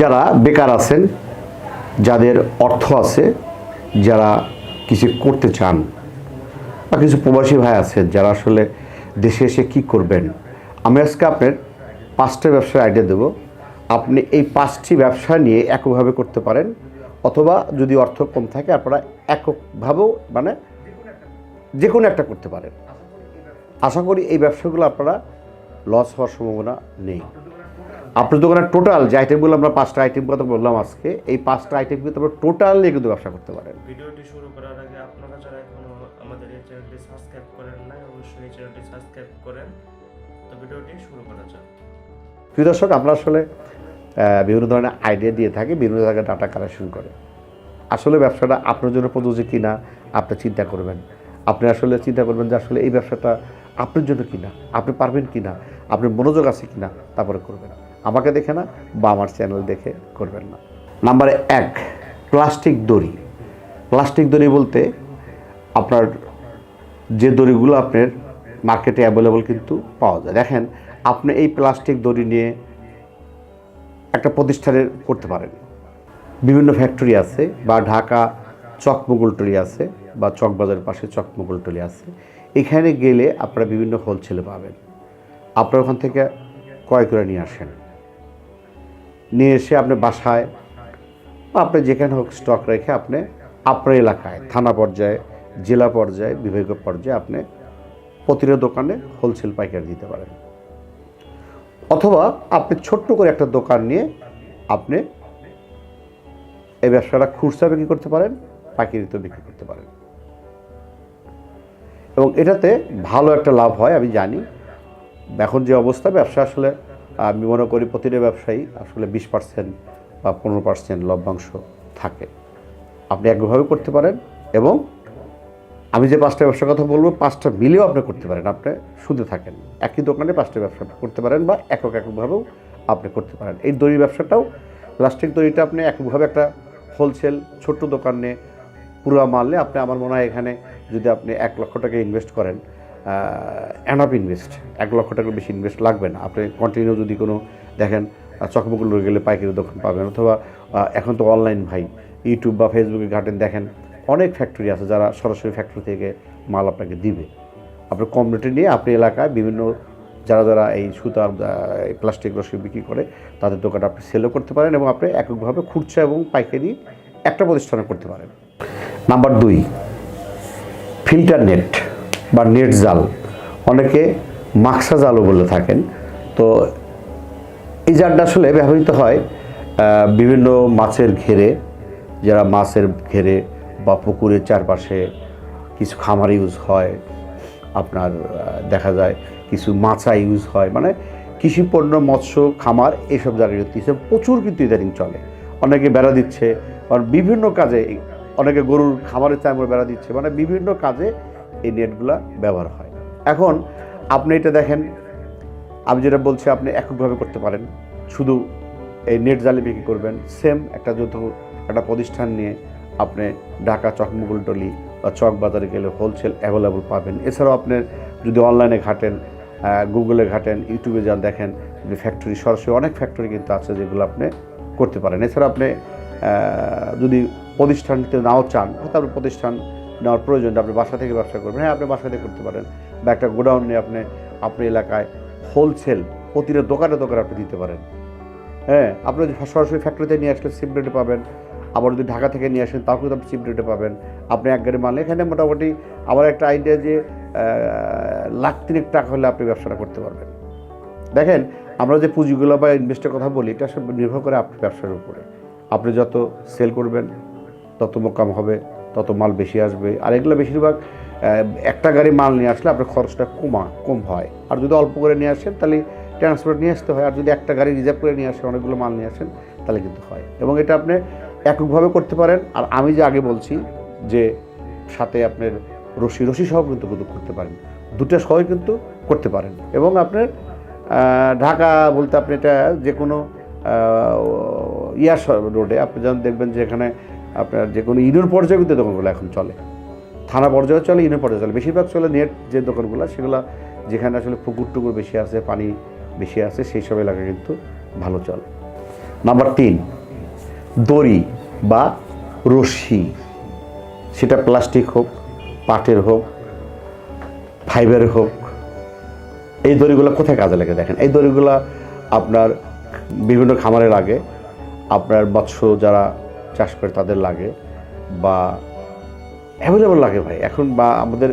যারা বেকার আছেন, যাদের অর্থ আছে, যারা কিছু করতে চান, বা কিছু প্রবাসী ভাই আছেন যারা আসলে দেশে এসে কি করবেন, আমি আজকে আপনার পাঁচটা ব্যবসার আইডিয়া দেবো। আপনি এই পাঁচটি ব্যবসা নিয়ে এককভাবে করতে পারেন, অথবা যদি অর্থ কম থাকে, আপনারা এককভাবেও মানে যে কোনো একটা করতে পারেন। আশা করি এই ব্যবসাগুলো আপনারা লস হওয়ার সম্ভাবনা নেই। আপনার দোকানের টোটাল যে আইটেমগুলো আমরা পাঁচটা আইটেম কথা বললাম আজকে এই পাঁচটা আইটেম কিন্তু আপনারা টোটাল নিয়ে কিন্তু ব্যবসা করতে পারেন। ভিডিওটি শুরু করার আগে আপনারা যারা এখনও আমাদের এই চ্যানেলটি সাবস্ক্রাইব করেন নাই অবশ্যই এই চ্যানেলটি সাবস্ক্রাইব করেন। তো ভিডিওটি শুরু করা যাক। প্রিয় দর্শক আমরা আসলে বিভিন্ন ধরনের আইডিয়া দিয়ে থাকি বিভিন্ন জায়গায় ডাটা কালেকশন করে। আসলে ব্যবসাটা আপনার জন্য প্রযোজ্য কিনা আপনি চিন্তা করবেন। আপনি আসলে চিন্তা করবেন যে আসলে এই ব্যবসাটা আপনার জন্য কিনা আপনি পারবেন কিনা আপনার মনোযোগ আছে কিনা তারপরে করবেন। আমাকে দেখে না বা আমার চ্যানেল দেখে করবেন না। নাম্বার এক, প্লাস্টিক দড়ি। প্লাস্টিক দড়ি বলতে আপনার যে দড়িগুলো আপনার মার্কেটে অ্যাভেলেবল কিন্তু পাওয়া যায়। দেখেন, আপনি এই প্লাস্টিক দড়ি নিয়ে একটা প্রতিষ্ঠানের করতে পারেন। বিভিন্ন ফ্যাক্টরি আছে বা ঢাকা চকমুগলটলি আছে বা চকবাজারের পাশে চকমুগলটলি আছে। এখানে গেলে আপনারা বিভিন্ন হোলসেলে পাবেন। আপনারা ওখান থেকে ক্রয় করে নিয়ে আসেন। নিয়ে এসে আপনি বাসায় বা আপনি যেখানে হোক স্টক রেখে আপনি আপনার এলাকায়, থানা পর্যায়ে, জেলা পর্যায়ে বিভাগীয় পর্যায়ে আপনি প্রতিটা দোকানে হোলসেল পাইকারি দিতে পারেন। অথবা আপনি ছোট্ট করে একটা দোকান নিয়ে আপনি এই ব্যবসাটা খুচরা বিক্রি করতে পারেন পাইকারিতেও বিক্রি করতে পারেন। এবং এটাতে ভালো একটা লাভ হয়, আমি জানি। এখন যে অবস্থা, ব্যবসা আসলে আমি মনে করি প্রতিটা ব্যবসায়ী আসলে বিশ পার্সেন্ট বা পনেরো পার্সেন্ট লভ্যাংশ থাকে। আপনি একভাবে করতে পারেন এবং আমি যে পাঁচটা ব্যবসার কথা বলব, পাঁচটা মিলেও আপনি করতে পারেন। আপনি শুধু থাকেন। একই দোকানে পাঁচটা ব্যবসা করতে পারেন বা একক এককভাবেও আপনি করতে পারেন। এই দড়ি ব্যবসাটাও প্লাস্টিক দড়িটা আপনি এককভাবে একটা হোলসেল ছোট্ট দোকানে পুরো মারলে আপনি, আমার মনে হয় এখানে যদি আপনি এক লক্ষ টাকা ইনভেস্ট করেন অ্যানাপ ইনভেস্ট এক লক্ষ টাকার বেশি ইনভেস্ট লাগবে না। আপনি কন্টিনিউ যদি কোনো দেখেন চকমকুল গেলে পাইকারি দোকান পাবেন অথবা এখন তো অনলাইন ভাই ইউটিউব বা ফেসবুকে ঘাটেন দেখেন, অনেক ফ্যাক্টরি আছে যারা সরাসরি ফ্যাক্টরি থেকে মাল আপনাকে দিবে। আপনি কম রেটে নিয়ে আপনি এলাকায় বিভিন্ন যারা যারা এই সুতা প্লাস্টিক রসি বিক্রি করে, তাদের দোকানে আপনি সেলও করতে পারেন এবং আপনি এককভাবে খুচরা এবং পাইকারি একটা প্রতিষ্ঠানে করতে পারেন। নাম্বার দুই ফিল্টার নেট বা নেট জাল। অনেকে মাকসা জালও বলে থাকেন। তো এই জালটা আসলে ব্যবহৃত হয় বিভিন্ন মাছের ঘেরে, যারা মাছের ঘেরে বা পুকুরের চারপাশে কিছু খামার ইউজ হয়, আপনার দেখা যায় কিছু মাছা ইউজ হয় মানে কৃষি পণ্য মৎস্য, খামার এইসব জায়গায় এসব প্রচুর কিন্তু ইদানিং চলে। অনেকে বেড়া দিচ্ছে, আর বিভিন্ন কাজে, অনেকে গরুর খামারের চামড় বেড়া দিচ্ছে মানে বিভিন্ন কাজে এই নেটগুলা ব্যবহার হয়। এখন আপনি এটা দেখেন, আমি যেটা বলছি, আপনি এককভাবে করতে পারেন। শুধু এই নেট জালে বিক্রি করবেন। সেম একটা যত একটা প্রতিষ্ঠান নিয়ে আপনি ঢাকা চকমুগলটলি বা চক বাজারে গেলে হোলসেল অ্যাভেলেবল পাবেন। এছাড়াও আপনি যদি অনলাইনে ঘাটেন গুগলে ঘাটেন ইউটিউবে যান, দেখেন ফ্যাক্টরি সরাসরি অনেক ফ্যাক্টরি কিন্তু আছে যেগুলো আপনি করতে পারেন। এছাড়া আপনি যদি প্রতিষ্ঠান নিতে নাও চান, হয়তো প্রতিষ্ঠান নেওয়ার প্রয়োজন আপনি বাসা থেকে ব্যবসা করবেন। হ্যাঁ আপনি বাসা থেকে করতে পারেন। বা একটা গোডাউন নিয়ে আপনি আপনি এলাকায় হোলসেল প্রতিটা দোকানে দোকানে আপনি দিতে পারেন। হ্যাঁ আপনি যদি সরাসরি ফ্যাক্টরিতে নিয়ে আসলে চিপ রেটে পাবেন, আবার যদি ঢাকা থেকে নিয়ে আসেন, তাও কিন্তু আপনি চিপ রেটে পাবেন। আপনি এক গাড়ি মাল, এখানে মোটামুটি আবার একটা আইডিয়া যে লাখ তিনেক টাকা হলে আপনি ব্যবসাটা করতে পারবেন। দেখেন, আমরা যে পুঁজিগুলো বা ইনভেস্টের কথা বলি, এটা সব নির্ভর করে আপনার ব্যবসার উপরে। আপনি যত সেল করবেন, তত মোকাম হবে। তত মাল বেশি আসবে। আর এগুলো বেশিরভাগ একটা গাড়ি মাল নিয়ে আসলে আপনার খরচটা কমা, কম হয়। আর যদি অল্প করে নিয়ে আসেন, তাহলে ট্রান্সপোর্ট নিয়ে আসতে হয়। আর যদি একটা গাড়ি রিজার্ভ করে নিয়ে আসেন অনেকগুলো মাল নিয়ে আসেন, তাহলে কিন্তু হয়। এবং এটা আপনি এককভাবে করতে পারেন। আর আমি যে আগে বলছি যে সাথে আপনার রশি রশি সহ কিন্তু করতে পারেন। দুটো সহ কিন্তু করতে পারেন। এবং আপনার ঢাকা বলতে আপনি এটা যে কোনো ইয়ার রোডে আপনি যেমন দেখবেন যে এখানে আপনার যে কোনো ইউনিয়ন পর্যায়ে কিন্তু দোকানগুলো এখন চলে। থানা পর্যায়ে চলে ইউনিয়ন পর্যায়ে চলে। বেশিরভাগ চলে নেট যে দোকানগুলো, সেগুলো যেখানে আসলে পুকুর টুকুর বেশি আছে, পানি বেশি আছে, সেই সব এলাকা কিন্তু ভালো চলে। নাম্বার তিন, দড়ি বা রশি। সেটা প্লাস্টিক হোক, পাটের হোক, ফাইবারের হোক, এই দড়িগুলো কোথায় কাজে লাগে দেখেন? এই দড়িগুলো আপনার বিভিন্ন খামারে লাগে। আপনার মৎস্য যারা চাষ করে তাদের লাগে বা অ্যাভেলেবল লাগে ভাই। এখন বা আমাদের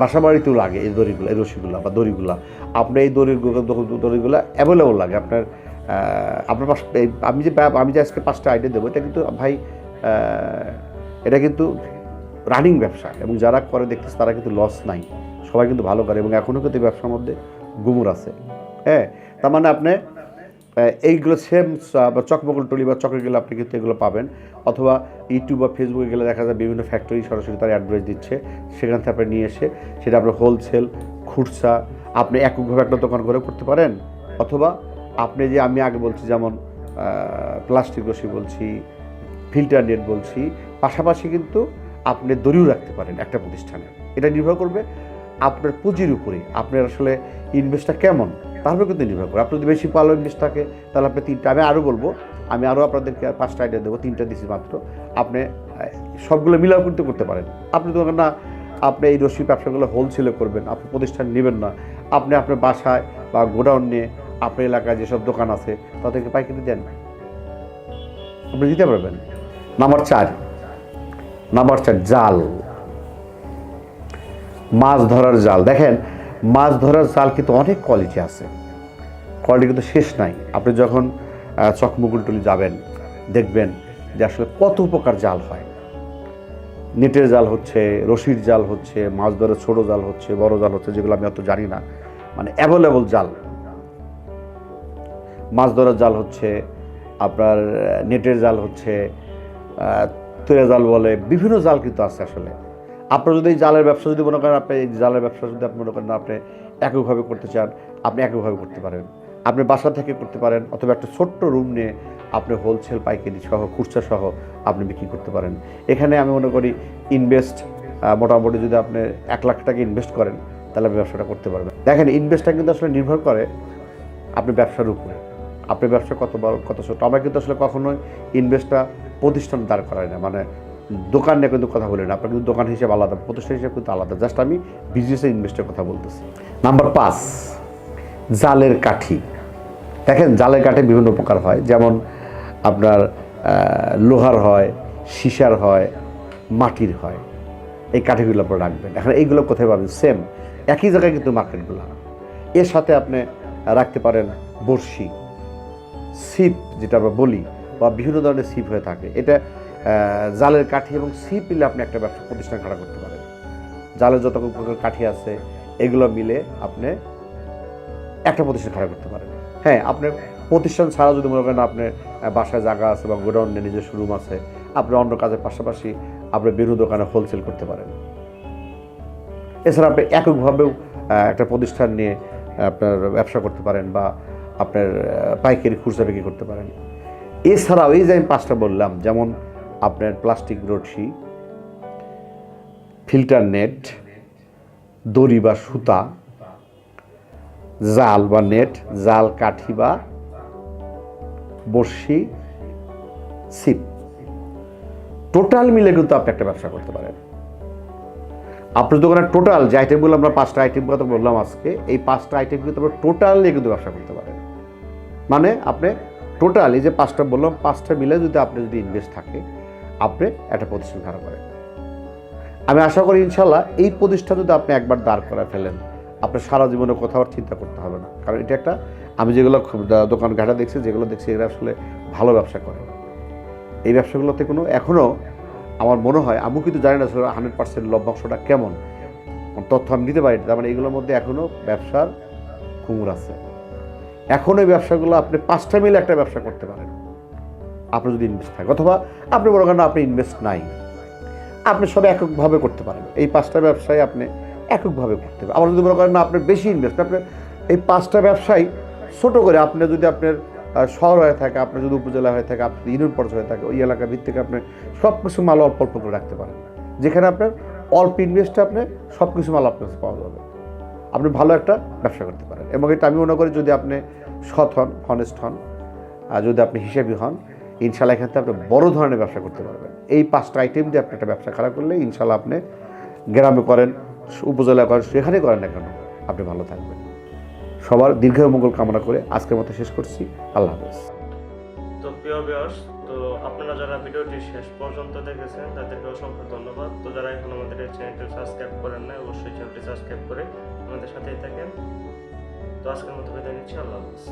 বাসা বাড়িতেও লাগে এই দড়িগুলো, এই রশিগুলো বা দড়িগুলো। আপনার এই দড়িগুলো দড়িগুলো অ্যাভেলেবল লাগে। আপনার আপনার পাশ আমি যে আমি যে আজকে পাঁচটা আইডিয়া দেবো, এটা কিন্তু ভাই এটা কিন্তু রানিং ব্যবসা এবং যারা করে দেখতেছে তারা কিন্তু লস নাই। সবাই কিন্তু ভালো করে এবং এখনও কিন্তু ব্যবসার মধ্যে গুমুর আছে। হ্যাঁ তার মানে আপনি এইগুলো সেম চকমকল টলি বা চকে গেলে আপনি কিন্তু এগুলো পাবেন। অথবা ইউটিউব বা ফেসবুকে গেলে দেখা যায় বিভিন্ন ফ্যাক্টরি সরাসরি তারা অ্যাডভাইস দিচ্ছে। সেখান থেকে আপনি নিয়ে এসে সেটা আপনার হোলসেল খুচরা আপনি এককভাবে একটা দোকান করে করতে পারেন। অথবা আপনি যে আমি আগে বলছি, যেমন প্লাস্টিক রশি বলছি ফিল্টার নেট বলছি, পাশাপাশি কিন্তু আপনি দড়িও রাখতে পারেন একটা প্রতিষ্ঠানে। এটা নির্ভর করবে আপনার পুঁজির উপরে, আপনার আসলে ইনভেস্টটা কেমন। তার উপরে কিন্তু নির্ভর করে। আপনি যদি বেশি পালন ইনভেস্ট থাকে, তাহলে আপনি তিনটা আমি আরও বলব, আমি আরও আপনাদেরকে পাঁচটা আইডিয়া দেবো, তিনটা দিচ্ছি মাত্র। আপনি সবগুলো মিলাও কিন্তু করতে পারেন। আপনি তো না, আপনি এই রশি ব্যবসাগুলো হোলসেলে করবেন, আপনি প্রতিষ্ঠান নেবেন না। আপনি আপনার বাসায় বা গোডাউন নিয়ে আপনার এলাকায় যেসব দোকান আছে, তাদেরকে পাইকারি দেন। আপনি দিতে পারবেন। নাম্বার চার। নাম্বার চার, জাল। মাছ ধরার জাল। দেখেন মাছ ধরার জাল কিন্তু অনেক কোয়ালিটি আছে। কোয়ালিটি কিন্তু শেষ নাই। আপনি যখন চকমুকুলটুলি যাবেন, দেখবেন যে আসলে কত উপকার জাল হয়। নেটের জাল হচ্ছে, রশির জাল হচ্ছে, মাছ ধরার ছোটো জাল হচ্ছে, বড় জাল হচ্ছে, যেগুলো আমি অত জানি না। মানে অ্যাভেলেবল জাল। মাছ ধরার জাল হচ্ছে, আপনার নেটের জাল হচ্ছে তুরে জাল বলে, বিভিন্ন জাল কিন্তু আছে আসলে। আপনার যদি জালের ব্যবসা যদি মনে করেন, আপনি এই জালের ব্যবসা যদি আপনি মনে করেন, আপনি এককভাবে করতে চান, আপনি এককভাবে করতে পারেন। আপনি বাসা থেকে করতে পারেন, অথবা একটা ছোট্ট রুম নিয়ে আপনি হোলসেল পাইকারি সহ, খুচরা সহ আপনি বিক্রি করতে পারেন। এখানে আমি মনে করি ইনভেস্ট মোটামুটি যদি আপনি এক লাখ টাকা ইনভেস্ট করেন, তাহলে আপনি ব্যবসাটা করতে পারবেন। দেখেন ইনভেস্টটা কিন্তু আসলে নির্ভর করে আপনি ব্যবসার উপরে। আপনি ব্যবসা কত বড়, কত ছোট, আমরা কিন্তু আসলে কখনোই ইনভেস্টটা প্রতিষ্ঠান দাঁড় করাই না। মানে দোকান নিয়ে কিন্তু কথা বলি না। আপনার কিন্তু দোকান হিসেবে আলাদা, প্রতিষ্ঠান হিসেবে কিন্তু আলাদা। জাস্ট আমি বিজনেসে ইনভেস্টের কথা বলতেছি। নাম্বার পাঁচ, জালের কাঠি। দেখেন, জালের কাঠি বিভিন্ন প্রকার হয়। যেমন আপনার লোহার হয়, সিসার হয়, মাটির হয়। এই কাঠিগুলো আপনারা রাখবেন। এখন এইগুলো কোথায় পাবেন? সেম একই জায়গায় কিন্তু মার্কেটগুলো। এর সাথে আপনি রাখতে পারেন বড়শি সিপ যেটা আমরা বলি, বা বিভিন্ন ধরনের সিপ হয়ে থাকে। এটা জালের কাঠি এবং সিপ মিলে আপনি একটা ব্যবসা প্রতিষ্ঠান খাড়া করতে পারেন। জালের যত প্রকার কাঠি আছে, এগুলো মিলে আপনি একটা প্রতিষ্ঠান খাড়া করতে পারেন। হ্যাঁ আপনার প্রতিষ্ঠান ছাড়া যদি মনে করেন আপনার বাসায় জায়গা আছে বা গোডাউনে নিজস্ব রুম আছে, আপনি অন্য কাজের পাশাপাশি আপনি বেরু দোকানে হোলসেল করতে পারেন। এছাড়া আপনি এককভাবেও একটা প্রতিষ্ঠান নিয়ে আপনার ব্যবসা করতে পারেন বা আপনার পাইকারি খুচরা বিক্রি করতে পারেন। এছাড়াও এই যে আমি পাঁচটা বললাম, যেমন আপনার প্লাস্টিক রশি ফিল্টার নেট, দড়ি বা সুতা, জাল বা নেট, জাল, কাঠি বা বড়শি, সিপ। টোটাল মিলে কিন্তু আপনি একটা ব্যবসা করতে পারেন। আপনার দোকানে টোটাল যে আইটেমগুলো আমরা পাঁচটা আইটেম কথা বললাম আজকে, এই পাঁচটা আইটেম কিন্তু আপনার টোটাল নিয়ে কিন্তু ব্যবসা করতে পারেন। মানে আপনি টোটাল এই যে পাঁচটা বললাম, পাঁচটা মিলে যদি আপনি যদি ইনভেস্ট থাকে আপনি একটা প্রতিষ্ঠান খাড়া করেন আমি আশা করি ইনশাল্লাহ এই প্রতিষ্ঠান যদি আপনি একবার দাঁড় করা ফেলেন, আপনার সারা জীবনে কোথাও আর চিন্তা করতে হবে না। কারণ এটা একটা, আমি যেগুলো দোকান ঘাটা দেখছি, যেগুলো দেখছি এরা আসলে ভালো ব্যবসা করে এই ব্যবসাগুলোতে কোনো, এখনও আমার মনে হয় আমি কিন্তু জানি না আসলে হান্ড্রেড পার্সেন্ট লভ্যাংশটা কেমন। তথ্য আমি দিতে পারি। তার মানে এগুলোর মধ্যে এখনও ব্যবসার কুমুর আছে। এখন এই ব্যবসাগুলো আপনি পাঁচটা মিলে একটা ব্যবসা করতে পারেন। আপনি যদি ইনভেস্ট থাকে অথবা আপনি বড় কেন আপনি ইনভেস্ট নাই, আপনি সব এককভাবে করতে পারেন এই পাঁচটা ব্যবসায় আপনি এককভাবে করতে পারেন আবার যদি করেন না আপনার বেশি ইনভেস্ট আপনি এই পাঁচটা ব্যবসায় ছোটো করে আপনি যদি আপনার শহর হয়ে থাকে আপনার যদি উপজেলা হয়ে থাকে, আপনি ইউনিয়ন পর্যায়ে হয়ে থাকে, ওই এলাকা ভিত্তিক আপনি সব কিছু মাল অল্প অল্প করে রাখতে পারেন। যেখানে আপনার অল্প ইনভেস্টে আপনি সব কিছু মাল আপনার কাছে পাওয়া যাবে। আপনি ভালো একটা ব্যবসা করতে পারেন। এবং এটা আমি মনে করি যদি আপনি সৎ হন হনেস্ট হন, আর যদি আপনি হিসেবি হন ইনশাল্লাহ এখান থেকে আপনি বড় ধরনের ব্যবসা করতে পারবেন। এই পাঁচটা আইটেম দিয়ে আপনি একটা ব্যবসা খারাপ করলে ইনশাল্লাহ আপনি গ্রামে করেন উপজেলা করেন যেখানে করেন না কেন, আপনি ভালো থাকবেন। সবার দীর্ঘ মঙ্গল কামনা করে আজকের মতো শেষ করছি। আল্লাহ হাফেজ। তো প্রিয় ভিউয়ার্স তো আপনারা যারা ভিডিওটি শেষ পর্যন্ত দেখেছেন, তাদেরকে অসংখ্য ধন্যবাদ। তো যারা এখন আমাদের এই চ্যানেলটি সাবস্ক্রাইব করেন না অবশ্যই চ্যানেলটি সাবস্ক্রাইব করে আমাদের সাথেই থাকেন। তো আজকের মতো বিদায় নিচ্ছি, আল্লাহ হাফেজ।